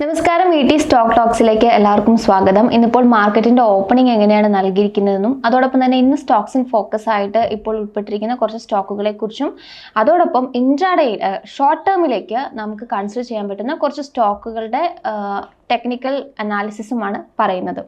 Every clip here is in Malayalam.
നമസ്കാരം ഇ ടി സ്റ്റോക്ക് ടോക്സിലേക്ക് എല്ലാവർക്കും സ്വാഗതം. ഇന്നിപ്പോൾ മാർക്കറ്റിന്റെ ഓപ്പണിംഗ് എങ്ങനെയാണ് നൽകിയിരിക്കുന്നതെന്നും അതോടൊപ്പം തന്നെ ഇന്ന് സ്റ്റോക്സ് ഇൻ ഫോക്കസ് ആയിട്ട് ഇപ്പോൾ ഉൾപ്പെട്ടിരിക്കുന്ന കുറച്ച് സ്റ്റോക്കുകളെ കുറിച്ചും അതോടൊപ്പം ഇൻട്രാഡേയിൽ ഷോർട്ട് ടേമിലേക്ക് നമുക്ക് കൺസിഡർ ചെയ്യാൻ പറ്റുന്ന കുറച്ച് സ്റ്റോക്കുകളുടെ ടെക്നിക്കൽ അനാലിസിസുമാണ് പറയുന്നത്.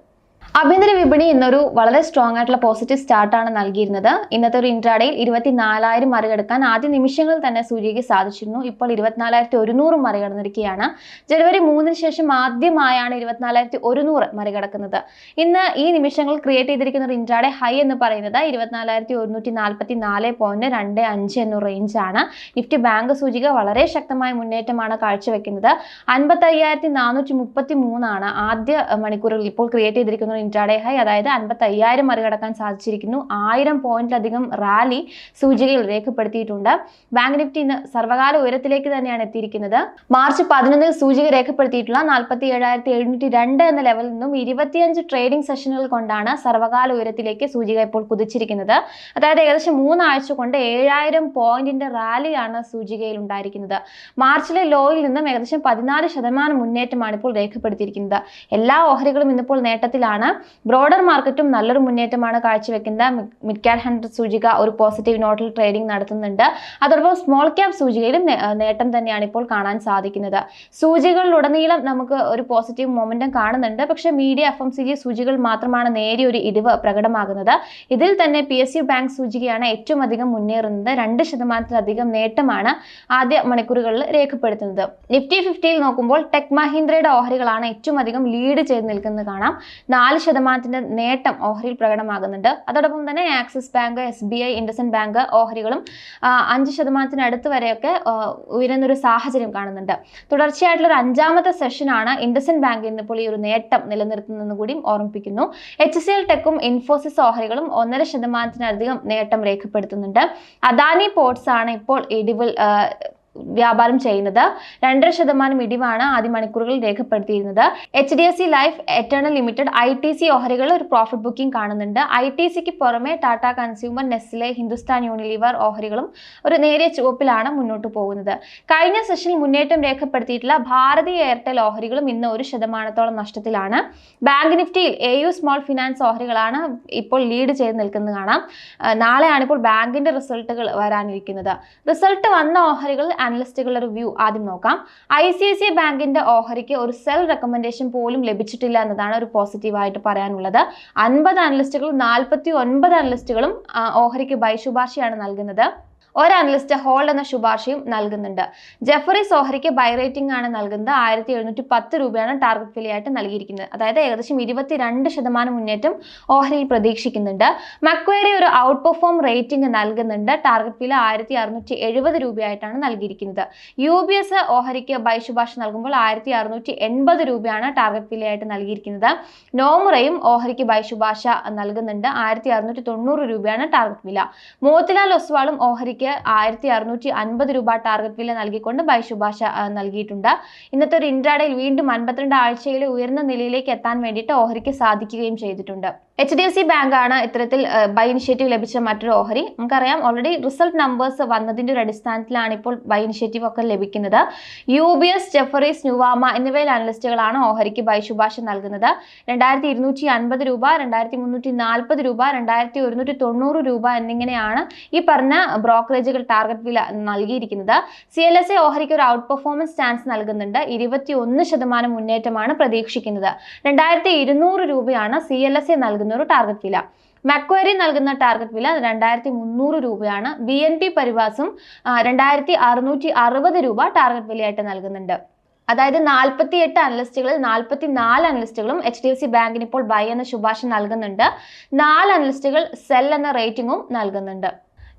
ആഭ്യന്തര വിപണി ഇന്നൊരു വളരെ സ്ട്രോങ് ആയിട്ടുള്ള പോസിറ്റീവ് സ്റ്റാർട്ടാണ് നൽകിയിരുന്നത്. ഇന്നത്തെ ഒരു ഇൻട്രാഡേയിൽ ഇരുപത്തിനാലായിരം മറികടക്കാൻ ആദ്യ നിമിഷങ്ങളിൽ തന്നെ സൂചിക്ക് സാധിച്ചിരുന്നു. ഇപ്പോൾ ഇരുപത്തിനാലായിരത്തി ഒരുന്നൂറ് മറികടന്നിരിക്കുകയാണ്. ജനുവരി മൂന്നിന് ശേഷം ആദ്യമായാണ് ഇരുപത്തിനാലായിരത്തി ഒരുന്നൂറ് മറികടക്കുന്നത്. ഇന്ന് ഈ നിമിഷങ്ങൾ ക്രിയേറ്റ് ചെയ്തിരിക്കുന്ന ഒരു ഇൻട്രാഡേ ഹൈ എന്ന് പറയുന്നത് ഇരുപത്തിനാലായിരത്തി ഒരുന്നൂറ്റി നാൽപ്പത്തി നാല് പോയിന്റ് രണ്ട് അഞ്ച് എന്ന റേഞ്ചാണ് നിഫ്റ്റി ബാങ്ക് സൂചിക വളരെ ശക്തമായ മുന്നേറ്റമാണ് കാഴ്ചവെക്കുന്നത്. അൻപത്തി അയ്യായിരത്തി നാനൂറ്റി മുപ്പത്തി മൂന്നാണ് ആദ്യ മണിക്കൂറിൽ ഇപ്പോൾ ക്രിയേറ്റ് ചെയ്തിരിക്കുന്ന ഇൻട്രാഡേ ഹൈ അതായത് അൻപത്തി അയ്യായിരം മറികടക്കാൻ സാധിച്ചിരിക്കുന്നു. ആയിരം പോയിന്റിലധികം റാലി സൂചികയിൽ രേഖപ്പെടുത്തിയിട്ടുണ്ട്. ബാങ്ക് നിഫ്റ്റി ഇന്ന് സർവകാല ഉയരത്തിലേക്ക് തന്നെയാണ് എത്തിയിരിക്കുന്നത്. മാർച്ച് പതിനൊന്നിൽ സൂചിക രേഖപ്പെടുത്തിയിട്ടുള്ള നാൽപ്പത്തി ഏഴായിരത്തി എഴുന്നൂറ്റി രണ്ട് എന്ന ലെവലിൽ നിന്നും ഇരുപത്തിയഞ്ച് ട്രേഡിംഗ് സെഷനുകൾ കൊണ്ടാണ് സർവകാല ഉയരത്തിലേക്ക് സൂചിക ഇപ്പോൾ കുതിച്ചിരിക്കുന്നത്. അതായത് ഏകദേശം മൂന്നാഴ്ച കൊണ്ട് ഏഴായിരം പോയിന്റിന്റെ റാലിയാണ് സൂചികയിൽ ഉണ്ടായിരിക്കുന്നത്. മാർച്ചിലെ ലോയിൽ നിന്നും ഏകദേശം പതിനാല് ശതമാനം മുന്നേറ്റമാണ് ഇപ്പോൾ രേഖപ്പെടുത്തിയിരിക്കുന്നത്. എല്ലാ ഓഹരികളും ഇന്നിപ്പോൾ നേട്ടത്തിലാണ്. ബ്രോഡർ മാർക്കറ്റും നല്ലൊരു മുന്നേറ്റമാണ് കാഴ്ചവെക്കുന്നത്. മിഡ് ക്യാപ് ഹൺഡ്രഡ് സൂചിക ഒരു പോസിറ്റീവ് നോട്ടിൽ ട്രേഡിംഗ് നടത്തുന്നുണ്ട്. അതോടൊപ്പം സ്മോൾ ക്യാപ് സൂചികയിലും നേട്ടം തന്നെയാണ് ഇപ്പോൾ കാണാൻ സാധിക്കുന്നത്. സൂചികളിലുടനീളം നമുക്ക് ഒരു പോസിറ്റീവ് മൊമെന്റം കാണുന്നുണ്ട്. പക്ഷേ media F M C G സൂചികൾ മാത്രമാണ് നേരിയ ഒരു ഇടിവ് പ്രകടമാകുന്നത്. ഇതിൽ തന്നെ പി എസ് യു ബാങ്ക് സൂചികയാണ് ഏറ്റവും അധികം മുന്നേറുന്നത്. രണ്ട് ശതമാനത്തിലധികം നേട്ടമാണ് ആദ്യ മണിക്കൂറുകളിൽ രേഖപ്പെടുത്തുന്നത്. നിഫ്റ്റി ഫിഫ്റ്റിയിൽ നോക്കുമ്പോൾ ടെക് മഹീന്ദ്രയുടെ ഓഹരികളാണ് ഏറ്റവും അധികം ലീഡ് ചെയ്ത് നിൽക്കുന്നത് കാണാം. നാല് ശതമാനത്തിന്റെ നേട്ടം ഓഹരിയിൽ പ്രകടമാകുന്നുണ്ട്. അതോടൊപ്പം തന്നെ Axis bank S B I IndusInd bank ഓഹരികളും അഞ്ച് ശതമാനത്തിന് അടുത്ത് വരെയൊക്കെ ഉയരുന്നൊരു സാഹചര്യം കാണുന്നുണ്ട്. തുടർച്ചയായിട്ടുള്ള ഒരു അഞ്ചാമത്തെ സെഷനാണ് ഇൻഡസൻ ബാങ്ക് ഇന്നിപ്പോൾ ഈ ഒരു നേട്ടം നിലനിർത്തുന്നതെന്ന് കൂടി ഓർമ്മിപ്പിക്കുന്നു. എച്ച് സി എൽ ടെക്കും ഇൻഫോസിസ് ഓഹരികളും ഒന്നര ശതമാനത്തിനധികം നേട്ടം രേഖപ്പെടുത്തുന്നുണ്ട്. അദാനി പോർട്സ് ആണ് ഇപ്പോൾ ഇടിവിൽ വ്യാപാരം ചെയ്യുന്നത്. രണ്ടര ശതമാനം ഇടിവാണ് ആദ്യ മണിക്കൂറുകളിൽ രേഖപ്പെടുത്തിയിരുന്നത്. H D F C life Eternal limited I T C ഓഹരികൾ ഒരു പ്രോഫിറ്റ് ബുക്കിംഗ് കാണുന്നുണ്ട്. ഐ ടി സിക്ക് പുറമെ Tata consumer Nestle Hindustan Unilever ഓഹരികളും ഒരു നേരിയ ചുവപ്പിലാണ് മുന്നോട്ട് പോകുന്നത്. കഴിഞ്ഞ സെഷനിൽ മുന്നേറ്റം രേഖപ്പെടുത്തിയിട്ടുള്ള ഭാരതി എയർടെൽ ഓഹരികളും ഇന്ന് ഒരു ശതമാനത്തോളം നഷ്ടത്തിലാണ്. ബാങ്ക് നിഫ്റ്റിയിൽ എ യു സ്മോൾ ഫിനാൻസ് ഓഹരികളാണ് ഇപ്പോൾ ലീഡ് ചെയ്ത് നിൽക്കുന്നത് കാണാം. നാളെയാണ് ഇപ്പോൾ ബാങ്കിന്റെ റിസൾട്ടുകൾ വരാനിരിക്കുന്നത്. റിസൾട്ട് വന്ന ഓഹരികൾ അനലിസ്റ്റുകളുടെ ഒരു വ്യൂ ആദ്യം നോക്കാം. ഐ സി ഐ സി ബാങ്കിന്റെ ഓഹരിക്ക് ഒരു സെൽ റെക്കമെൻഡേഷൻ പോലും ലഭിച്ചിട്ടില്ല എന്നതാണ് ഒരു പോസിറ്റീവായിട്ട് പറയാനുള്ളത്. അൻപത് അനലിസ്റ്റുകളും നാൽപ്പത്തി ഒൻപത് അനലിസ്റ്റുകളും ഓഹരിക്ക് ബൈ ശുപാർശയാണ് നൽകുന്നത്. ഒരു അനലിസ്റ്റ് ഹോൾഡ് എന്ന ശുപാർശയും നൽകുന്നുണ്ട്. ജെഫറി സോഹറിക്ക് ബൈ റേറ്റിംഗ് ആണ് നൽകുന്നത്. ആയിരത്തി എഴുന്നൂറ്റി പത്ത് രൂപയാണ് ടാർഗറ്റ് വിലയായിട്ട് നൽകിയിരിക്കുന്നത്. അതായത് ഏകദേശം ഇരുപത്തിരണ്ട് ശതമാനം മുന്നേറ്റം ഓഹരിയിൽ പ്രതീക്ഷിക്കുന്നുണ്ട്. മക്വേറി ഒരു ഔട്ട് പെർഫോം റേറ്റിംഗ് നൽകുന്നുണ്ട്. ടാർഗറ്റ് വില ആയിരത്തി അറുന്നൂറ്റി എഴുപത് രൂപയായിട്ടാണ് നൽകിയിരിക്കുന്നത്. യു ബി എസ് ഓഹരിക്ക് ബൈ ശുപാർശ നൽകുമ്പോൾ ആയിരത്തി അറുന്നൂറ്റി എൺപത് രൂപയാണ് ടാർഗറ്റ് വിലയായിട്ട് നൽകിയിരിക്കുന്നത്. നോമുറയും ഓഹരിക്ക് ബൈ ശുപാർശ നൽകുന്നുണ്ട്. ആയിരത്തി അറുന്നൂറ്റി തൊണ്ണൂറ് രൂപയാണ് ടാർഗറ്റ് വില മോത്തിലാൽ ഒസ്വാളും ഓഹരിക്ക് ആയിരത്തി അറുന്നൂറ്റി അൻപത് രൂപ ടാർഗറ്റ് വില നൽകിക്കൊണ്ട് ബൈ ശുപാർശ നൽകിയിട്ടുണ്ട്. ഇന്നത്തെ ഒരു ഇൻട്രാഡേയിൽ വീണ്ടും അൻപത്തിരണ്ട് ആഴ്ചയിലെ ഉയർന്ന നിലയിലേക്ക് എത്താൻ വേണ്ടിയിട്ട് ഓഹരിക്ക് സാധിക്കുകയും ചെയ്തിട്ടുണ്ട്. H D F C bank ആണ് ഇത്തരത്തിൽ ബൈ ഇനിഷ്യേറ്റീവ് ലഭിച്ച മറ്റൊരു ഓഹരി. നമുക്കറിയാം ഓൾറെഡി റിസൾട്ട് നമ്പേഴ്സ് വന്നതിന്റെ ഒരു അടിസ്ഥാനത്തിലാണ് ഇപ്പോൾ ബൈ ഇനിഷ്യേറ്റീവ് ഒക്കെ ലഭിക്കുന്നത്. U B S Jefferies Nuvama എന്നിവയിൽ അനലിസ്റ്റുകളാണ് ഓഹരിക്ക് ബൈ ശുപാർശ നൽകുന്നത്. രണ്ടായിരത്തി ഇരുന്നൂറ്റി അൻപത് രൂപ രണ്ടായിരത്തി മുന്നൂറ്റി നാൽപ്പത് രൂപ രണ്ടായിരത്തി ഒരുന്നൂറ്റി തൊണ്ണൂറ് രൂപ എന്നിങ്ങനെയാണ് ഈ പറഞ്ഞ ബ്രോക്കറേജുകൾ ടാർഗറ്റ് വില നൽകിയിരിക്കുന്നത്. സി എൽ എസ് എ ഓഹരിക്ക് ഒരു ഔട്ട് പെർഫോമൻസ് ചാൻസ് നൽകുന്നുണ്ട്. ഇരുപത്തി ഒന്ന് ശതമാനം മുന്നേറ്റമാണ് പ്രതീക്ഷിക്കുന്നത്. രണ്ടായിരത്തി ഇരുന്നൂറ് രൂപയാണ് സി എൽ എസ് എ നൽകുന്ന ഒരു ടാർഗറ്റ് വില. മക്വയറി നൽകുന്ന ടാർഗറ്റ് വില രണ്ടായിരത്തി മുന്നൂറ് രൂപയാണ്. ബി എൻ പി പരിവാസും രണ്ടായിരത്തി അറുന്നൂറ്റി അറുപത് രൂപ ടാർഗറ്റ് വിലയായിട്ട് നൽകുന്നുണ്ട്. അതായത് നാൽപ്പത്തി എട്ട് അനലിസ്റ്റുകളിൽ നാൽപ്പത്തി നാല് അനലിസ്റ്റുകളും എച്ച് ഡി എഫ് സി ബാങ്കിന് ഇപ്പോൾ ബൈ എന്ന ശുപാർശ നൽകുന്നുണ്ട്. നാല് അനലിസ്റ്റുകൾ സെൽ എന്ന റേറ്റിംഗും നൽകുന്നുണ്ട്.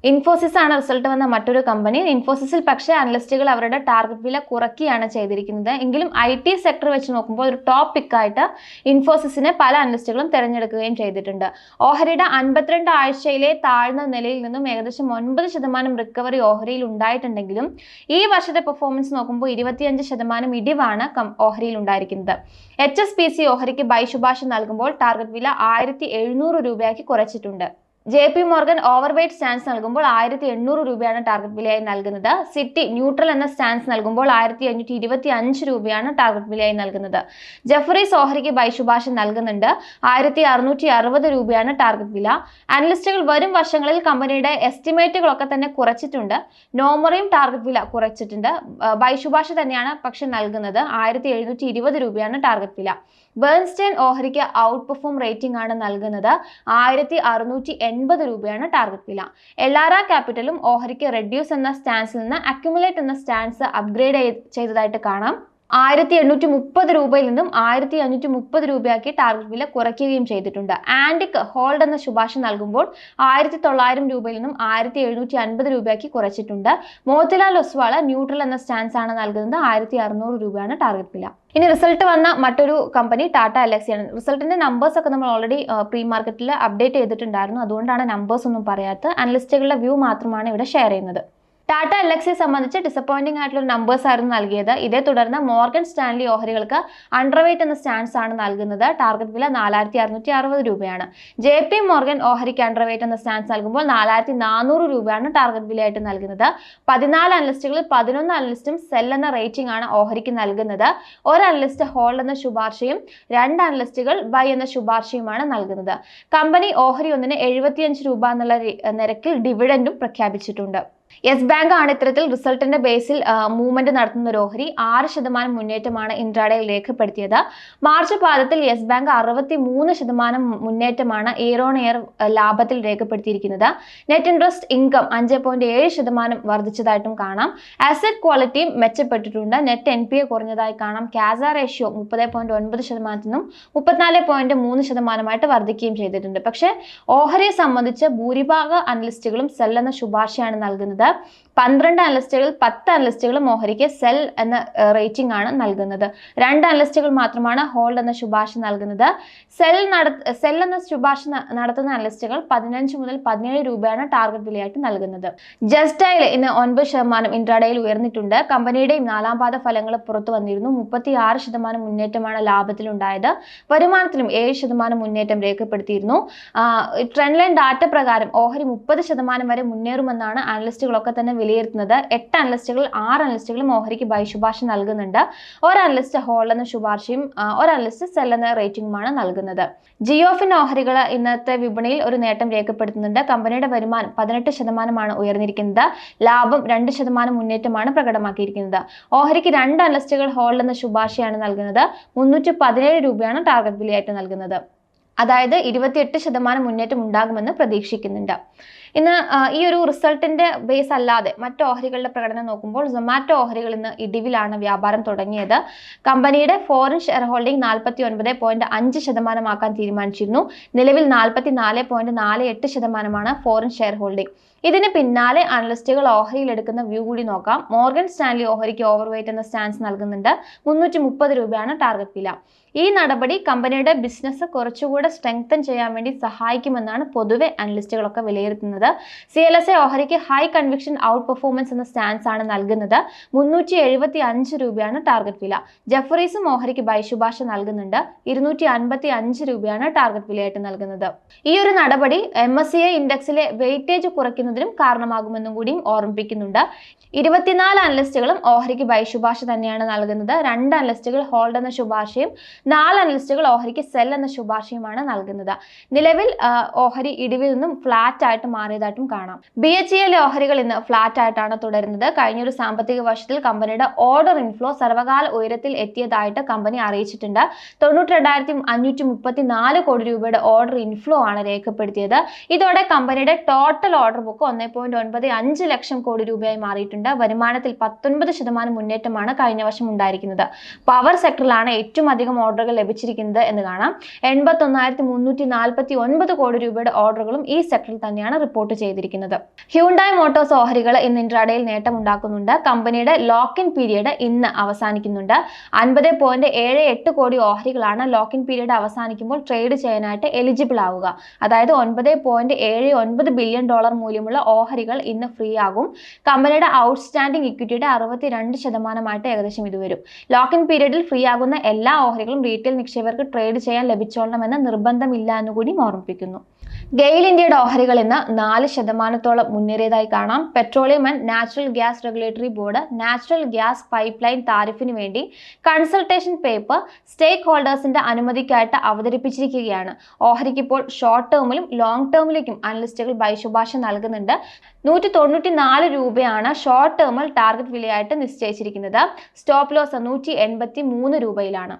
ഇൻഫോസിസ് ആണ് റിസൾട്ട് വന്ന മറ്റൊരു കമ്പനി ഇൻഫോസിസിൽ പക്ഷേ അനലിസ്റ്റുകൾ അവരുടെ ടാർഗറ്റ് വില കുറയ്ക്കുകയാണ് ചെയ്തിരിക്കുന്നത്. എങ്കിലും ഐ ടി സെക്ടർ വെച്ച് നോക്കുമ്പോൾ ഒരു ടോപ്പ് പിക്കായിട്ട് ഇൻഫോസിസിനെ പല അനലിസ്റ്റുകളും തിരഞ്ഞെടുക്കുകയും ചെയ്തിട്ടുണ്ട്. ഓഹരിയുടെ അൻപത്തിരണ്ട് ആഴ്ചയിലെ താഴ്ന്ന നിലയിൽ നിന്നും ഏകദേശം ഒൻപത് ശതമാനം റിക്കവറി ഓഹരിയിൽ ഉണ്ടായിട്ടുണ്ടെങ്കിലും ഈ വർഷത്തെ പെർഫോമൻസ് നോക്കുമ്പോൾ ഇരുപത്തിയഞ്ച് ശതമാനം ഇടിവാണ് ഓഹരിയിൽ ഉണ്ടായിരിക്കുന്നത്. എച്ച് എസ് പി സി ഓഹരിക്ക് ബൈ ശുപാർശ നൽകുമ്പോൾ ടാർഗറ്റ് വില ആയിരത്തി എഴുന്നൂറ് രൂപയാക്കി കുറച്ചിട്ടുണ്ട്. J P Morgan overweight stance നൽകുമ്പോൾ ആയിരത്തി എണ്ണൂറ് രൂപയാണ് ടാർഗറ്റ് വിലയായി നൽകുന്നത്. സിറ്റി ന്യൂട്രൽ എന്ന സ്റ്റാൻസ് നൽകുമ്പോൾ ആയിരത്തി അഞ്ഞൂറ്റി ഇരുപത്തി അഞ്ച് രൂപയാണ് ടാർഗറ്റ് വിലയായി നൽകുന്നത്. ജഫറി സോഹരിക്ക് ബൈശുഭാഷ നൽകുന്നുണ്ട്. ആയിരത്തി അറുന്നൂറ്റി അറുപത് രൂപയാണ് ടാർഗറ്റ് വില. അനലിസ്റ്റുകൾ വരും വർഷങ്ങളിൽ കമ്പനിയുടെ എസ്റ്റിമേറ്റുകളൊക്കെ തന്നെ കുറച്ചിട്ടുണ്ട്. നോമറയും ടാർഗറ്റ് വില കുറച്ചിട്ടുണ്ട്. ബൈശുഭാഷ തന്നെയാണ് പക്ഷെ നൽകുന്നത്. ആയിരത്തി എഴുന്നൂറ്റി ഇരുപത് രൂപയാണ് ടാർഗറ്റ് വില. ബേൺസ്റ്റൈൻ ഓഹരിക്ക് ഔട്ട് പെർഫോം റേറ്റിംഗ് ആണ് നൽകുന്നത്. ആയിരത്തി അറുന്നൂറ്റി എൺപത് രൂപയാണ് ടാർഗറ്റ് വില. എല്ലാറ ക്യാപിറ്റലും ഓഹരിക്ക് റെഡ്യൂസ് എന്ന സ്റ്റാൻസിൽ നിന്ന് അക്യുമുലേറ്റ് എന്ന സ്റ്റാൻസ് അപ്ഗ്രേഡ് ചെയ്തതായിട്ട് കാണാം. ആയിരത്തി എണ്ണൂറ്റി മുപ്പത് രൂപയിൽ നിന്നും ആയിരത്തി അഞ്ഞൂറ്റി മുപ്പത് രൂപയാക്കി ടാർഗറ്റ് വില കുറയ്ക്കുകയും ചെയ്തിട്ടുണ്ട്. ആൻഡിക് ഹോൾഡ് എന്ന ശുപാർശ നൽകുമ്പോൾ ആയിരത്തി തൊള്ളായിരം രൂപയിൽ നിന്നും ആയിരത്തി എഴുന്നൂറ്റി അൻപത് രൂപയാക്കി കുറച്ചിട്ടുണ്ട്. മോത്തിലാൽ ഒസ്വാള ന്യൂട്രൽ എന്ന സ്റ്റാൻസ് ആണ് നൽകുന്നത്. ആയിരത്തി അറുന്നൂറ് രൂപയാണ് ടാർഗറ്റ് വില. ഇനി റിസൾട്ട് വന്ന മറ്റൊരു കമ്പനി ടാറ്റ ആണ്. റിസൾട്ടിന്റെ നമ്പേഴ്സ് ഒക്കെ നമ്മൾ ഓൾറെഡി പ്രീ മാർക്കറ്റിൽ അപ്ഡേറ്റ് ചെയ്തിട്ടുണ്ടായിരുന്നു. അതുകൊണ്ടാണ് നമ്പേഴ്സ് ഒന്നും പറയാത്തത്. അനലിസ്റ്റുകളുടെ വ്യൂ മാത്രമാണ് ഇവിടെ ഷെയർ ചെയ്യുന്നത്. ടാറ്റ എൽ എക്സിയെ സംബന്ധിച്ച് ഡിസപ്പോയിന്റിംഗ് ആയിട്ടുള്ള നമ്പേഴ്സ് ആയിരുന്നു നൽകിയത്. ഇതേ തുടർന്ന് മോർഗൻ സ്റ്റാൻലി ഓഹരികൾക്ക് അണ്ടർവെയ്റ്റ് എന്ന സ്റ്റാൻസ് ആണ് നൽകുന്നത്. ടാർഗറ്റ് വില നാലായിരത്തി അറുന്നൂറ്റി അറുപത് രൂപയാണ്. ജെ പി മോർഗൻ ഓഹരിക്ക് അണ്ടർവെയ്റ്റ് എന്ന സ്റ്റാൻസ് നൽകുമ്പോൾ നാലായിരത്തി നാനൂറ് രൂപയാണ് ടാർഗറ്റ് വിലയായിട്ട് നൽകുന്നത്. പതിനാല് അനലിസ്റ്റുകളിൽ പതിനൊന്ന് അനലിസ്റ്റും സെൽ എന്ന റേറ്റിംഗ് ആണ് ഓഹരിക്ക് നൽകുന്നത്. ഒരു അനലിസ്റ്റ് ഹോൾഡ് എന്ന ശുപാർശയും രണ്ട് അനലിസ്റ്റുകൾ ബൈ എന്ന ശുപാർശയുമാണ് നൽകുന്നത്. കമ്പനി ഓഹരി ഒന്നിന് എഴുപത്തിയഞ്ച് രൂപ എന്നുള്ള നിരക്കിൽ ഡിവിഡൻഡും പ്രഖ്യാപിച്ചിട്ടുണ്ട്. യെസ് ബാങ്ക് ആണ് ഇത്തരത്തിൽ റിസൾട്ടിന്റെ ബേസിൽ മൂവ്മെന്റ് നടത്തുന്ന ഓഹരി ആറ് ശതമാനം മുന്നേറ്റമാണ് ഇൻട്രാഡയിൽ രേഖപ്പെടുത്തിയത്. മാർച്ച് പാദത്തിൽ യെസ് ബാങ്ക് അറുപത്തി മൂന്ന് ശതമാനം മുന്നേറ്റമാണ് ഇയർ ഓൺ ഇയർ ലാഭത്തിൽ രേഖപ്പെടുത്തിയിരിക്കുന്നത്. നെറ്റ് ഇൻട്രസ്റ്റ് ഇൻകം അഞ്ച് പോയിന്റ് ഏഴ് ശതമാനം വർദ്ധിച്ചതായിട്ടും കാണാം. അസറ്റ് ക്വാളിറ്റിയും മെച്ചപ്പെട്ടിട്ടുണ്ട്. നെറ്റ് എൻ പി എ കുറഞ്ഞതായി കാണാം. കാസ റേഷ്യോ മുപ്പത് പോയിന്റ് ഒൻപത് ശതമാനത്തിൽ നിന്നും മുപ്പത്തിനാല് പോയിന്റ് മൂന്ന് ശതമാനമായിട്ട് വർദ്ധിക്കുകയും ചെയ്തിട്ടുണ്ട്. പക്ഷേ ഓഹരിയെ സംബന്ധിച്ച് ഭൂരിഭാഗ അനലിസ്റ്റുകളും സെല്ലെന്ന ശുപാർശയാണ് നൽകുന്നത്. പന്ത്രണ്ട് അനലിസ്റ്റുകളിൽ പത്ത് അനലിസ്റ്റുകൾ മോഹരിക്ക് സെൽ എന്ന റേറ്റിംഗ് ആണ് നൽകുന്നത്. രണ്ട് അനലിസ്റ്റുകൾ മാത്രമാണ് ഹോൾഡ് എന്ന ശുപാർശ നൽകുന്നത്. സെൽ സെൽ എന്ന ശുപാർശ നടത്തുന്ന അനലിസ്റ്റുകൾ പതിനഞ്ച് മുതൽ പതിനേഴ് രൂപയാണ് ടാർഗറ്റ് വിലയായിട്ട് നൽകുന്നത്. ജസ്റ്റൈൽ ഇന്ന് ഒൻപത് ശതമാനം ഇൻട്രാഡയിൽ ഉയർന്നിട്ടുണ്ട്. കമ്പനിയുടെയും നാലാം പാദ ഫലങ്ങൾ പുറത്തു വന്നിരുന്നു. മുപ്പത്തി ആറ് ശതമാനം മുന്നേറ്റമാണ് ലാഭത്തിലുണ്ടായത്. വരുമാനത്തിലും ഏഴ് ശതമാനം മുന്നേറ്റം രേഖപ്പെടുത്തിയിരുന്നു. ട്രെൻഡ് ലൈൻ ഡാറ്റ പ്രകാരം ഓഹരി മുപ്പത് ശതമാനം വരെ മുന്നേറുമെന്നാണ് അനലിസ്റ്റുകളൊക്കെ തന്നെ വിലയിരുത്തുന്നത് എട്ട് അനലിസ്റ്റുകൾ ആറ് അനലിസ്റ്റുകളും ഓഹരിക്ക് ബൈ ശുപാർശ നൽകുന്നുണ്ട്. ഒരു അനലിസ്റ്റ് ഹോൾ എന്ന ശുപാർശയും ഒരു അനലിസ്റ്റ് സെൽ എന്ന റേറ്റിംഗുമാണ് നൽകുന്നത്. ജിയോഫിൻ ഓഹരികൾ ഇന്നത്തെ വിപണിയിൽ ഒരു നേട്ടം രേഖപ്പെടുത്തുന്നുണ്ട്. കമ്പനിയുടെ വരുമാനം പതിനെട്ട് ശതമാനമാണ് ഉയർന്നിരിക്കുന്നത്. ലാഭം രണ്ട് ശതമാനം മുന്നേറ്റമാണ് പ്രകടമാക്കിയിരിക്കുന്നത്. ഓഹരിക്ക് രണ്ട് അനലിസ്റ്റുകൾ ഹോൾ എന്ന ശുപാർശയാണ് നൽകുന്നത്. മുന്നൂറ്റി പതിനേഴ് രൂപയാണ് ടാർഗറ്റ് വിലയായിട്ട് നൽകുന്നത്. അതായത് ഇരുപത്തിയെട്ട് ശതമാനം മുന്നേറ്റം ഉണ്ടാകുമെന്ന് പ്രതീക്ഷിക്കുന്നുണ്ട്. ഇന്ന് ഈ ഒരു റിസൾട്ടിന്റെ ബേസ് അല്ലാതെ മറ്റു ഓഹരികളുടെ പ്രകടനം നോക്കുമ്പോൾ സൊമാറ്റോ ഓഹരികൾ ഇന്ന് ഇടിവിലാണ് വ്യാപാരം തുടങ്ങിയത്. കമ്പനിയുടെ ഫോറിൻ ഷെയർ ഹോൾഡിംഗ് നാൽപ്പത്തി ഒൻപത് പോയിന്റ് അഞ്ച് ശതമാനമാക്കാൻ തീരുമാനിച്ചിരുന്നു. നിലവിൽ നാൽപ്പത്തി നാല് പോയിന്റ് നാല് എട്ട് ശതമാനമാണ് ഫോറിൻ ഷെയർ ഹോൾഡിംഗ് ഇതിന് പിന്നാലെ അനലിസ്റ്റുകൾ ഓഹരിയിൽ എടുക്കുന്ന വ്യൂ കൂടി നോക്കാം. മോർഗൻ സ്റ്റാൻലി ഓഹരിക്ക് ഓവർവെയ്റ്റ് എന്ന സ്റ്റാൻസ് നൽകുന്നുണ്ട്. മുന്നൂറ്റി മുപ്പത് രൂപയാണ് ടാർഗറ്റ് വില. ഈ നടപടി കമ്പനിയുടെ ബിസിനസ് കുറച്ചുകൂടെ സ്ട്രെങ്തൻ ചെയ്യാൻ വേണ്ടി സഹായിക്കുമെന്നാണ് പൊതുവെ അനലിസ്റ്റുകളൊക്കെ വിലയിരുത്തുന്നത്. സി എൽ എസ് എ ഓഹരിക്ക് ഹൈ കൺവിക്ഷൻ ഔട്ട് പെർഫോമൻസ് എന്ന സ്റ്റാൻസ് ആണ് നൽകുന്നത്. മുന്നൂറ്റി എഴുപത്തി അഞ്ച് രൂപയാണ് ടാർഗറ്റ് വില. ജഫറീസും ഓഹരിക്ക് ബൈശുഭാഷ നൽകുന്നുണ്ട്. ഇരുന്നൂറ്റി അൻപത്തി അഞ്ച് രൂപയാണ് ടാർഗറ്റ് വിലയായിട്ട് നൽകുന്നത്. ഈ ഒരു നടപടി എം എസ് സി എ ഇൻഡെക്സിലെ വെയിറ്റേജ് കുറയ്ക്കുന്നതിനും കാരണമാകുമെന്നും കൂടിയും ഓർമ്മിപ്പിക്കുന്നുണ്ട്. ഇരുപത്തിനാല് അനലിസ്റ്റുകളും ഓഹരിക്ക് ബൈശുഭാഷ തന്നെയാണ് നൽകുന്നത്. രണ്ട് അനലിസ്റ്റുകൾ ഹോൾഡ് എന്ന ശുപാർശയും നാല് അനലിസ്റ്റുകൾ ഓഹരിക്ക് സെൽ എന്ന ശുപാർശയുമാണ് നൽകുന്നത്. നിലവിൽ ഓഹരി ഇടിവിൽ നിന്നും ഫ്ലാറ്റ് ആയിട്ട് മാറിയതായിട്ടും കാണാം. ബി എച്ച് എൽ ഓഹരികൾ ഇന്ന് ഫ്ലാറ്റ് ആയിട്ടാണ് തുടരുന്നത്. കഴിഞ്ഞൊരു സാമ്പത്തിക വർഷത്തിൽ കമ്പനിയുടെ ഓർഡർ ഇൻഫ്ലോ സർവകാല ഉയരത്തിൽ എത്തിയതായിട്ട് കമ്പനി അറിയിച്ചിട്ടുണ്ട്. തൊണ്ണൂറ്റി രണ്ടായിരത്തി അഞ്ഞൂറ്റി മുപ്പത്തി നാല് കോടി രൂപയുടെ ഓർഡർ ഇൻഫ്ലോ ആണ് രേഖപ്പെടുത്തിയത്. ഇതോടെ കമ്പനിയുടെ ടോട്ടൽ ഓർഡർ ബുക്ക് ഒന്നേ പോയിന്റ് ഒൻപത് അഞ്ച് ലക്ഷം കോടി രൂപയായി മാറിയിട്ടുണ്ട്. വരുമാനത്തിൽ പത്തൊൻപത് ശതമാനം മുന്നേറ്റമാണ് കഴിഞ്ഞ വർഷം ഉണ്ടായിരിക്കുന്നത്. പവർ സെക്ടറിലാണ് ഏറ്റവും അധികം ഓർഡറുകൾ ലഭിച്ചിരിക്കുന്നത് എന്ന് കാണാം. എൺപത്തി ഒന്നായിരത്തി മുന്നൂറ്റി നാൽപ്പത്തി ഒൻപത് കോടി രൂപയുടെ ഓർഡറുകളും ഈ സെക്ടറിൽ തന്നെയാണ് റിപ്പോർട്ട് ചെയ്തിരിക്കുന്നത്. ഹ്യൂണ്ടായ് മോട്ടോഴ്സ് ഓഹരികൾ ഇന്ന് ഇൻട്രാഡേയിൽ നേട്ടമുണ്ടാക്കുന്നുണ്ട്. കമ്പനിയുടെ ലോക്ക് ഇൻ പീരീഡ് ഇന്ന് അവസാനിക്കുന്നുണ്ട്. അൻപത് പോയിന്റ് ഏഴ് എട്ട് കോടി ഓഹരികളാണ് ലോക്ക് ഇൻ പീരീഡ് അവസാനിക്കുമ്പോൾ ട്രേഡ് ചെയ്യാനായിട്ട് എലിജിബിൾ ആവുക. അതായത് ഒൻപത് പോയിന്റ് ഏഴ് ഒൻപത് ബില്യൺ ഡോളർ മൂല്യമുള്ള ഓഹരികൾ ഇന്ന് ഫ്രീ ആകും. കമ്പനിയുടെ ഔട്ട്സ്റ്റാൻഡിംഗ് ഇക്വിറ്റിയുടെ അറുപത്തി രണ്ട് ശതമാനമായിട്ട് ഏകദേശം ഇത് വരും. ലോക്ക് ഇൻ പീരീഡിൽ ഫ്രീ ആകുന്ന എല്ലാ ഓഹരികളും റീറ്റെയിൽ നിക്ഷേപകർക്ക് ട്രേഡ് ചെയ്യാൻ ലഭിച്ചോളണമെന്ന് നിർബന്ധമില്ല എന്നുകൂടി ഓർമ്മിപ്പിക്കുന്നു. ഗെയിൽ ഇന്ത്യയുടെ ഓഹരികൾ ഇന്ന് നാല് ശതമാനത്തോളം മുന്നേറിയതായി കാണാം. Petroleum and natural gas regulatory board natural gas pipeline താരിഫിന് വേണ്ടി കൺസൾട്ടേഷൻ പേപ്പർ സ്റ്റേക്ക് ഹോൾഡേഴ്സിന്റെ അനുമതിക്കായിട്ട് അവതരിപ്പിച്ചിരിക്കുകയാണ്. ഓഹരിക്ക് ഇപ്പോൾ ഷോർട്ട് ടേമിലും ലോങ് ടേമിലേക്കും അനലിസ്റ്റുകൾ ബൈശുപാർശ നൽകുന്നുണ്ട്. നൂറ്റി തൊണ്ണൂറ്റി നാല് രൂപയാണ് ഷോർട്ട് ടേമിൽ ടാർഗറ്റ് വിലയായിട്ട് നിശ്ചയിച്ചിരിക്കുന്നത്. സ്റ്റോപ്പ് ലോസ് നൂറ്റി എൺപത്തി മൂന്ന് രൂപയിലാണ്.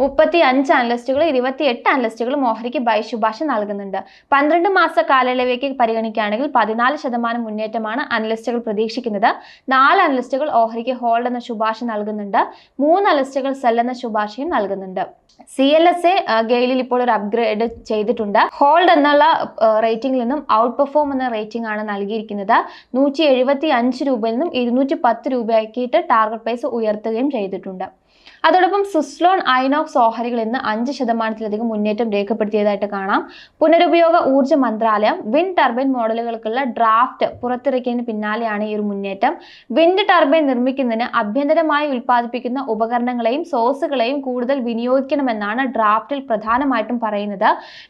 മുപ്പത്തി അഞ്ച് അനലിസ്റ്റുകൾ ഇരുപത്തി എട്ട് അനലിസ്റ്റുകളും മോഹരിക്ക് ബൈ ശുപാർശ നൽകുന്നുണ്ട്. പന്ത്രണ്ട് മാസ കാലയളവിലേക്ക് പരിഗണിക്കുകയാണെങ്കിൽ പതിനാല് ശതമാനം മുന്നേറ്റമാണ് അനലിസ്റ്റുകൾ പ്രതീക്ഷിക്കുന്നത്. നാല് അനലിസ്റ്റുകൾ ഓഹരിക്ക് ഹോൾഡ് എന്ന ശുപാർശ നൽകുന്നുണ്ട്. മൂന്ന് അനലിസ്റ്റുകൾ സെൽ എന്ന ശുപാർശയും നൽകുന്നുണ്ട്. സി എൽ എസ് എ ഗെയിലിൽ ഇപ്പോൾ ഒരു അപ്ഗ്രേഡ് ചെയ്തിട്ടുണ്ട്. ഹോൾഡ് എന്നുള്ള റേറ്റിംഗിൽ നിന്നും ഔട്ട് പെർഫോം എന്ന റേറ്റിംഗ് ആണ് നൽകിയിരിക്കുന്നത്. നൂറ്റി എഴുപത്തി അഞ്ച് രൂപയിൽ നിന്നും ഇരുന്നൂറ്റി പത്ത് രൂപയാക്കിയിട്ട് ടാർഗറ്റ് പ്രൈസ് ഉയർത്തുകയും ചെയ്തിട്ടുണ്ട്. അതോടൊപ്പം സുസ്ലോൺ ഐനോക്സ് ഓഹരികൾ ഇന്ന് അഞ്ച് ശതമാനത്തിലധികം മുന്നേറ്റം രേഖപ്പെടുത്തിയതായിട്ട് കാണാം. പുനരുപയോഗ ഊർജ മന്ത്രാലയം വിൻഡ് ടർബൈൻ മോഡലുകൾക്കുള്ള ഡ്രാഫ്റ്റ് പുറത്തിറക്കിയതിന് പിന്നാലെയാണ് ഈ ഒരു മുന്നേറ്റം. വിൻഡ് ടർബൈൻ നിർമ്മിക്കുന്നതിന് അഭ്യന്തരമായി ഉൽപ്പാദിപ്പിക്കുന്ന ഉപകരണങ്ങളെയും സോഴ്സുകളെയും കൂടുതൽ വിനിയോഗിക്കണമെന്നാണ് ഡ്രാഫ്റ്റിൽ പ്രധാനമായിട്ടും പറയുന്നത്.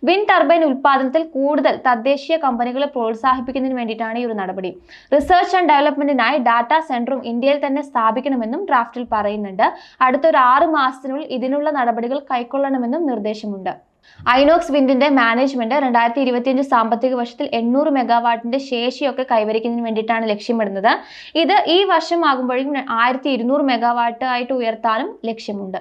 വിൻഡ് ടർബൈൻ ഉൽപ്പാദനത്തിൽ കൂടുതൽ തദ്ദേശീയ കമ്പനികളെ പ്രോത്സാഹിപ്പിക്കുന്നതിന് വേണ്ടിയിട്ടാണ് ഈ ഒരു നടപടി. റിസർച്ച് ആൻഡ് ഡെവലപ്മെന്റിനായി ഡാറ്റാ സെന്ററും ഇന്ത്യയിൽ തന്നെ സ്ഥാപിക്കണമെന്നും ഡ്രാഫ്റ്റിൽ പറയുന്നുണ്ട്. അടുത്തൊരു ആറ് മാസത്തിനുള്ളിൽ ഇതിനുള്ള നടപടികൾ കൈക്കൊള്ളണമെന്നും നിർദ്ദേശമുണ്ട്. ഐനോക്സ് വിൻഡിന്റെ മാനേജ്മെന്റ് രണ്ടായിരത്തി ഇരുപത്തിയഞ്ച് സാമ്പത്തിക വർഷത്തിൽ എണ്ണൂറ് മെഗാവാട്ടിന്റെ ശേഷിയൊക്കെ കൈവരിക്കുന്നതിന് വേണ്ടിയിട്ടാണ് ലക്ഷ്യമിടുന്നത്. ഇത് ഈ വർഷം ആകുമ്പോഴേക്കും ആയിരത്തി ഇരുന്നൂറ് മെഗാവാട്ട് ആയിട്ട് ഉയർത്താനും ലക്ഷ്യമുണ്ട്.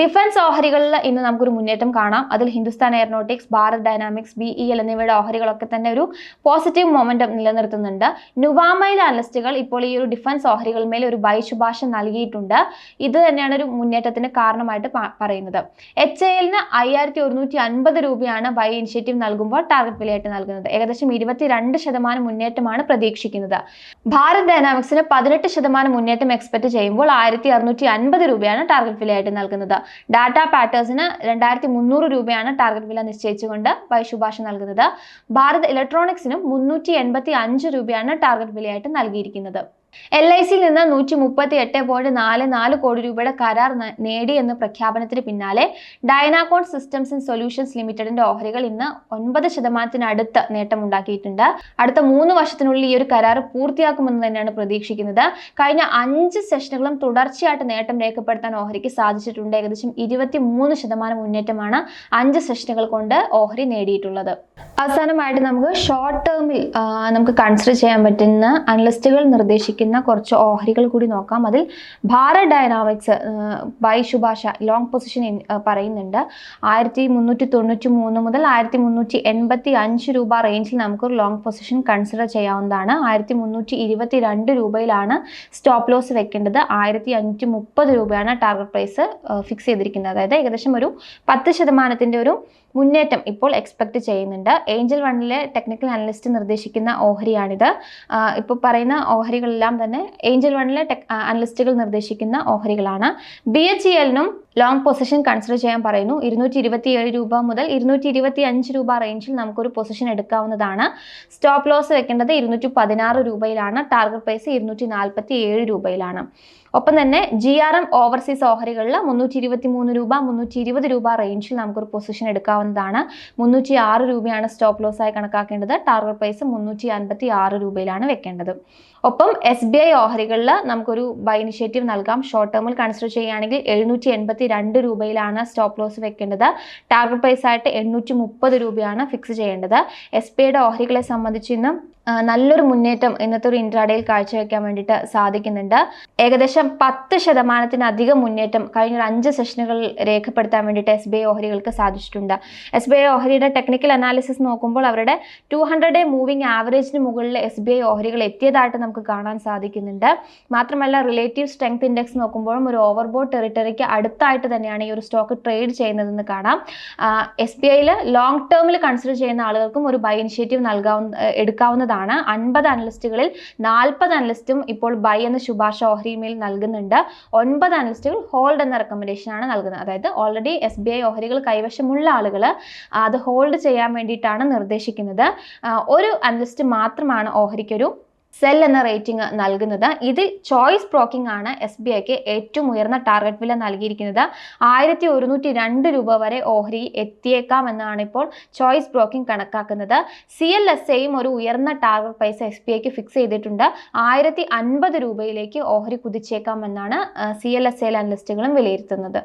ഡിഫൻസ് ഓഹരികളിൽ ഇന്ന് നമുക്കൊരു മുന്നേറ്റം കാണാം. അതിൽ Hindustan Aeronautics Bharat Dynamics B E L എന്നിവയുടെ ഓഹരികളൊക്കെ തന്നെ ഒരു പോസിറ്റീവ് മൊമെന്റം നിലനിർത്തുന്നുണ്ട്. നുവാമയിലെ അനലിസ്റ്റുകൾ ഇപ്പോൾ ഈ ഒരു ഡിഫൻസ് ഓഹരികളിന്മേൽ ഒരു ബൈ നൽകിയിട്ടുണ്ട്. ഇത് തന്നെയാണ് ഒരു മുന്നേറ്റത്തിന് കാരണമായിട്ട് പറയുന്നത്. എച്ച് എല്ലിന് അയ്യായിരത്തി ഒരുന്നൂറ്റി അൻപത് രൂപയാണ് ബൈ ഇനിഷ്യേറ്റീവ് നൽകുമ്പോൾ ടാർഗറ്റ് വിലയായിട്ട് നൽകുന്നത്. ഏകദേശം ഇരുപത്തിരണ്ട് ശതമാനം മുന്നേറ്റമാണ് പ്രതീക്ഷിക്കുന്നത്. ഭാരത് ഡൈനാമിക്സിന് പതിനെട്ട് ശതമാനം മുന്നേറ്റം എക്സ്പെക്ട് ചെയ്യുമ്പോൾ ആയിരത്തി അറുന്നൂറ്റി അൻപത് രൂപയാണ് ടാർഗറ്റ് വിലയായിട്ട് നൽകുന്നത്. ഡാറ്റ പാറ്റേഴ്സിന് രണ്ടായിരത്തി മുന്നൂറ് രൂപയാണ് ടാർഗറ്റ് വില നിശ്ചയിച്ചുകൊണ്ട് വൈശുഭാഷ നൽകുന്നത്. ഭാരത് ഇലക്ട്രോണിക്സിനും മുന്നൂറ്റി രൂപയാണ് ടാർഗറ്റ് വിലയായിട്ട് നൽകിയിരിക്കുന്നത്. എൽ ഐ സിയിൽ നിന്ന് നൂറ്റി മുപ്പത്തി എട്ട് പോയിന്റ് നാല് നാല് കോടി രൂപയുടെ കരാർ നേടി എന്ന പ്രഖ്യാപനത്തിന് പിന്നാലെ ഡൈനാകോൺ സിസ്റ്റംസ് ആൻഡ് സൊല്യൂഷൻസ് ലിമിറ്റഡിന്റെ ഓഹരികൾ ഇന്ന് ഒൻപത് ശതമാനത്തിനടുത്ത് നേട്ടമുണ്ടാക്കിയിട്ടുണ്ട്. അടുത്ത മൂന്ന് വർഷത്തിനുള്ളിൽ ഈ ഒരു കരാർ പൂർത്തിയാക്കുമെന്ന് തന്നെയാണ് പ്രതീക്ഷിക്കുന്നത്. കഴിഞ്ഞ അഞ്ച് സെഷനുകളും തുടർച്ചയായിട്ട് നേട്ടം രേഖപ്പെടുത്താൻ ഓഹരിക്ക് സാധിച്ചിട്ടുണ്ട്. ഏകദേശം ഇരുപത്തി മൂന്ന് ശതമാനം മുന്നേറ്റമാണ് അഞ്ച് സെഷനുകൾ കൊണ്ട് ഓഹരി നേടിയിട്ടുള്ളത്. അവസാനമായിട്ട് നമുക്ക് ഷോർട്ട് ടേമിൽ നമുക്ക് കൺസിഡർ ചെയ്യാൻ പറ്റുന്ന അനലിസ്റ്റുകൾ നിർദ്ദേശിക്കുന്ന കുറച്ച് ഓഹരികൾ കൂടി നോക്കാം. അതിൽ ഭാരത് ഡൈനാമിക്സ് ബൈ ശുഭാഷ ലോങ് പൊസിഷൻ പറയുന്നുണ്ട്. ആയിരത്തി മുന്നൂറ്റി തൊണ്ണൂറ്റി മൂന്ന് മുതൽ ആയിരത്തി മുന്നൂറ്റി എൺപത്തി അഞ്ച് രൂപ റേഞ്ചിൽ നമുക്കൊരു ലോങ് പൊസിഷൻ കൺസിഡർ ചെയ്യാവുന്നതാണ്. ആയിരത്തി മുന്നൂറ്റി ഇരുപത്തി രണ്ട് രൂപയിലാണ് സ്റ്റോപ്പ് ലോസ് വെക്കേണ്ടത്. ആയിരത്തി അഞ്ഞൂറ്റി മുപ്പത് രൂപയാണ് ടാർഗറ്റ് പ്രൈസ് ഫിക്സ് ചെയ്തിരിക്കുന്നത്. അതായത് ഏകദേശം ഒരു പത്ത് ശതമാനത്തിന്റെ ഒരു മുന്നേറ്റം ഇപ്പോൾ എക്സ്പെക്ട് ചെയ്യുന്നുണ്ട്. ഏഞ്ചൽ വണ്ണിലെ ടെക്നിക്കൽ അനലിസ്റ്റ് നിർദ്ദേശിക്കുന്ന ഓഹരിയാണിത്. ഇപ്പോൾ പറയുന്ന ഓഹരികളെല്ലാം തന്നെ ഏഞ്ചൽ വണ്ണിലെ ടെക് അനലിസ്റ്റുകൾ നിർദ്ദേശിക്കുന്ന ഓഹരികളാണ്. ബി എച്ച് എല്ലിനും ലോങ് പൊസിഷൻ കൺസിഡർ ചെയ്യാൻ പറയുന്നു. ഇരുന്നൂറ്റി ഇരുപത്തി ഏഴ് രൂപ മുതൽ ഇരുന്നൂറ്റി ഇരുപത്തി അഞ്ച് രൂപ റേഞ്ചിൽ നമുക്കൊരു പൊസിഷൻ എടുക്കാവുന്നതാണ്. സ്റ്റോപ്പ് ലോസ് വെക്കേണ്ടത് ഇരുന്നൂറ്റി പതിനാറ് രൂപയിലാണ്. ടാർഗറ്റ് പ്രൈസ് ഇരുന്നൂറ്റി നാൽപ്പത്തി ഏഴ് രൂപയിലാണ്. ഒപ്പം തന്നെ ജി ആർ എം ഓവർസീസ് ഓഹരികളിൽ മുന്നൂറ്റി ഇരുപത്തി മൂന്ന് രൂപ മുന്നൂറ്റി ഇരുപത് രൂപ റേഞ്ചിൽ നമുക്കൊരു പൊസിഷൻ എടുക്കാവുന്നതാണ്. മുന്നൂറ്റി ആറ് രൂപയാണ് സ്റ്റോപ്പ് ലോസ് ആയി കണക്കാക്കേണ്ടത്. ടാർഗറ്റ് പ്രൈസ് മുന്നൂറ്റി അൻപത്തി ആറ് രൂപയിലാണ് വെക്കേണ്ടത്. ഒപ്പം എസ് ബി ഐ ഓഹരികളിൽ നമുക്കൊരു ബൈ ഇനിഷ്യേറ്റീവ് നൽകാം. ഷോർട്ട് ടേമിൽ കൺസിഡർ ചെയ്യുകയാണെങ്കിൽ എഴുന്നൂറ്റി എൺപത്തി രണ്ട് രൂപയിലാണ് സ്റ്റോപ്പ് ലോസ് വെക്കേണ്ടത്. ടാർഗറ്റ് പ്രൈസ് ആയിട്ട് എണ്ണൂറ്റി മുപ്പത് രൂപയാണ് ഫിക്സ് ചെയ്യേണ്ടത്. എസ് ബി ഐയുടെ ഓഹരികളെ സംബന്ധിച്ച് ഇന്ന് നല്ലൊരു മുന്നേറ്റം ഇന്നത്തെ ഒരു ഇൻട്രാഡേയിൽ കാഴ്ചവെക്കാൻ വേണ്ടിയിട്ട് സാധിക്കുന്നുണ്ട്. ഏകദേശം പത്ത് ശതമാനത്തിനധികം മുന്നേറ്റം കഴിഞ്ഞ ഒരു അഞ്ച് സെഷനുകളിൽ രേഖപ്പെടുത്താൻ വേണ്ടിയിട്ട് എസ് ബി ഐ ഓഹരികൾക്ക് സാധിച്ചിട്ടുണ്ട്. എസ് ബി ഐ ഓഹരിയുടെ ടെക്നിക്കൽ അനാലിസിസ് നോക്കുമ്പോൾ അവരുടെ ടു ഹൺഡ്രഡ് ഡേ മൂവിംഗ് ആവറേജിന് മുകളിൽ എസ് ബി ഐ ഓഹരികൾ എത്തിയതായിട്ട് നമുക്ക് കാണാൻ സാധിക്കുന്നുണ്ട്. മാത്രമല്ല റിലേറ്റീവ് സ്ട്രെങ്ത് ഇൻഡെക്സ് നോക്കുമ്പോഴും ഒരു ഓവർബോട്ട് ടെറിട്ടറിക്ക് അടുത്തായിട്ട് തന്നെയാണ് ഈ ഒരു സ്റ്റോക്ക് ട്രേഡ് ചെയ്യുന്നതെന്ന് കാണാം. എസ് ബി ഐയിൽ ലോങ് ടേമിൽ കൺസിഡർ ചെയ്യുന്ന ആളുകൾക്കും ഒരു ബൈ ഇനിഷ്യേറ്റീവ് നൽകാവുന്ന എടുക്കാവുന്നതാണ്. അൻപത് അനലിസ്റ്റുകളിൽ നാൽപ്പത് അനലിസ്റ്റും ഇപ്പോൾ ബൈ എന്ന ശുപാർശ ഓഹരിമേൽ നൽകുന്നുണ്ട്. ഒൻപത് അനലിസ്റ്റുകൾ ഹോൾഡ് എന്ന റെക്കമെൻഡേഷൻ ആണ് നൽകുന്നത്. അതായത് ഓൾറെഡി എസ് ബി ഐ ഓഹരികൾ കൈവശമുള്ള ആളുകൾ അത് ഹോൾഡ് ചെയ്യാൻ വേണ്ടിയിട്ടാണ് നിർദ്ദേശിക്കുന്നത്. ഒരു അനലിസ്റ്റ് മാത്രമാണ് ഓഹരിക്കൊരു സെൽ എന്ന റേറ്റിംഗ് നൽകുന്നത്. ഇതിൽ ചോയ്സ് ബ്രോക്കിംഗ് ആണ് എസ് ബി ഐക്ക് ഏറ്റവും ഉയർന്ന ടാർഗറ്റ് വില നൽകിയിരിക്കുന്നത്. ആയിരത്തി ഒരുന്നൂറ്റി രണ്ട് രൂപ വരെ ഓഹരി എത്തിയേക്കാം എന്നാണ് ഇപ്പോൾ ചോയ്സ് ബ്രോക്കിംഗ് കണക്കാക്കുന്നത്. സി എൽ എസ് എയും ഒരു ഉയർന്ന ടാർഗറ്റ് പൈസ എസ് ബി ഐക്ക് ഫിക്സ് ചെയ്തിട്ടുണ്ട്. ആയിരത്തി അൻപത് രൂപയിലേക്ക് ഓഹരി കുതിച്ചേക്കാം എന്നാണ് സി എൽ എസ് എയിൽ അനലിസ്റ്റുകളും വിലയിരുത്തുന്നത്.